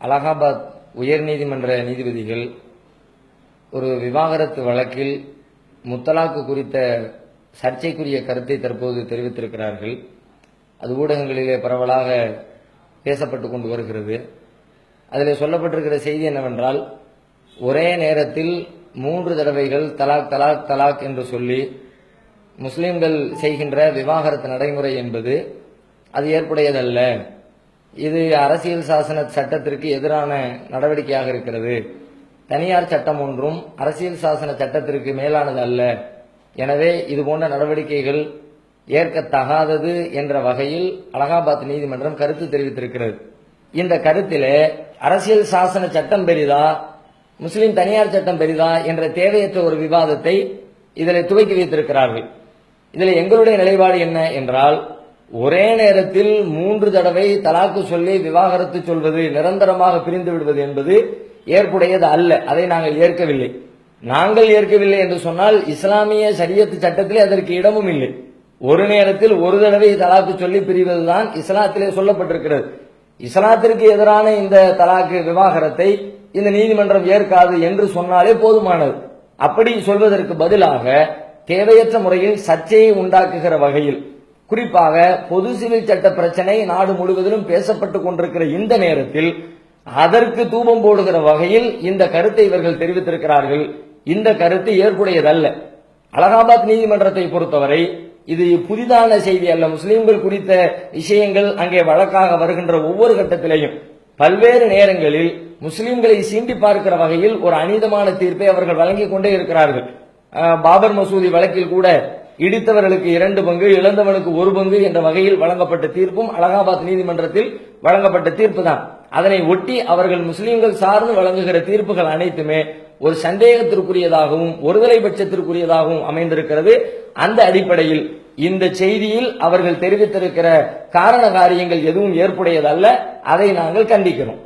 அலகாபாத் உயர்நீதிமன்ற நீதிபதிகள் ஒரு விவாகரத்து வழக்கில் முத்தலாக்கு குறித்த சர்ச்சைக்குரிய கருத்தை தற்போது தெரிவித்திருக்கிறார்கள். அது ஊடகங்களிலே பரவலாக பேசப்பட்டு கொண்டு வருகிறது. அதில் சொல்லப்பட்டிருக்கிற செய்தி என்னவென்றால் ஒரே நேரத்தில் மூன்று தடவைகள் தலாக் தலாக் தலாக் என்று சொல்லி முஸ்லிம்கள் செய்கின்ற விவாகரத்து நடைமுறை என்பது அது ஏற்புடையதல்ல. இது அரசியல் சாசன சட்டத்திற்கு எதிரான நடவடிக்கையாக இருக்கிறது. தனியார் சட்டம் ஒன்றும் அரசியல் சாசன சட்டத்திற்கு மேலானது அல்ல. எனவே இது போன்ற நடவடிக்கைகள் ஏற்கத்தகாதது என்ற வகையில் அலகாபாத் நீதிமன்றம் கருத்து தெரிவித்திருக்கிறது. இந்த கருத்திலே அரசியல் சாசன சட்டம் பெரிதா முஸ்லிம் தனியார் சட்டம் பெரிதா என்ற தேவையற்ற ஒரு விவாதத்தை இதில் துவக்கி வைத்திருக்கிறார்கள். இதில் எங்களுடைய நிலைப்பாடு என்ன என்றால் ஒரே நேரத்தில் மூன்று தடவை தலாக்கு சொல்லி விவாகரத்து சொல்வது நிரந்தரமாக பிரிந்து விடுவது என்பது ஏற்புடையது அல்ல. அதை நாங்கள் ஏற்கவில்லை. நாங்கள் ஏற்கவில்லை என்று சொன்னால் இஸ்லாமிய சரியத்து சட்டத்திலே அதற்கு இடமும் இல்லை. ஒரு நேரத்தில் ஒரு தடவை தலாக்கு சொல்லி பிரிவதுதான் இஸ்லாத்திலே சொல்லப்பட்டிருக்கிறது. இஸ்லாத்திற்கு எதிரான இந்த தலாக்கு விவாகரத்தை இந்த நீதிமன்றம் ஏற்காது என்று சொன்னாலே போதுமானது. அப்படி சொல்வதற்கு பதிலாக தேவையற்ற முறையில் சர்ச்சையை உண்டாக்குகிற வகையில் குறிப்பாக பொது சிவில் சட்ட பிரச்சனை நாடு முழுவதிலும் பேசப்பட்டுக் கொண்டிருக்கிற இந்த நேரத்தில் அதற்கு தூபம் போடுகிற வகையில் இந்த கருத்தை இவர்கள் தெரிவித்திருக்கிறார்கள். இந்த கருத்து ஏற்புடையதல்ல. அலகாபாத் நீதிமன்றத்தை பொறுத்தவரை இது புதிதான செய்தி அல்ல. முஸ்லிம்கள் குறித்த விஷயங்கள் அங்கே வழக்காக வருகின்ற ஒவ்வொரு கட்டத்திலையும் பல்வேறு நேரங்களில் முஸ்லிம்களை சீண்டி பார்க்கிற வகையில் ஒரு அநீதமான தீர்ப்பை அவர்கள் வழங்கிக் கொண்டே இருக்கிறார்கள். பாபர் மசூதி வழக்கில் கூட இடித்தவர்களுக்கு இரண்டு பங்கு இழந்தவனுக்கு ஒரு பங்கு என்ற வகையில் வழங்கப்பட்ட தீர்ப்பும் அலகாபாத் நீதிமன்றத்தில் வழங்கப்பட்ட தீர்ப்பு தான். அதனை ஒட்டி அவர்கள் முஸ்லீம்கள் சார்ந்து வழங்குகிற தீர்ப்புகள் அனைத்துமே ஒரு சந்தேகத்திற்குரியதாகவும் ஒருதலை பட்சத்திற்குரியதாகவும் அமைந்திருக்கிறது. அந்த அடிப்படையில் இந்த செய்தியில் அவர்கள் தெரிவித்திருக்கிற காரண காரியங்கள் எதுவும் ஏற்புடையதல்ல. அதை நாங்கள் கண்டிக்கிறோம்.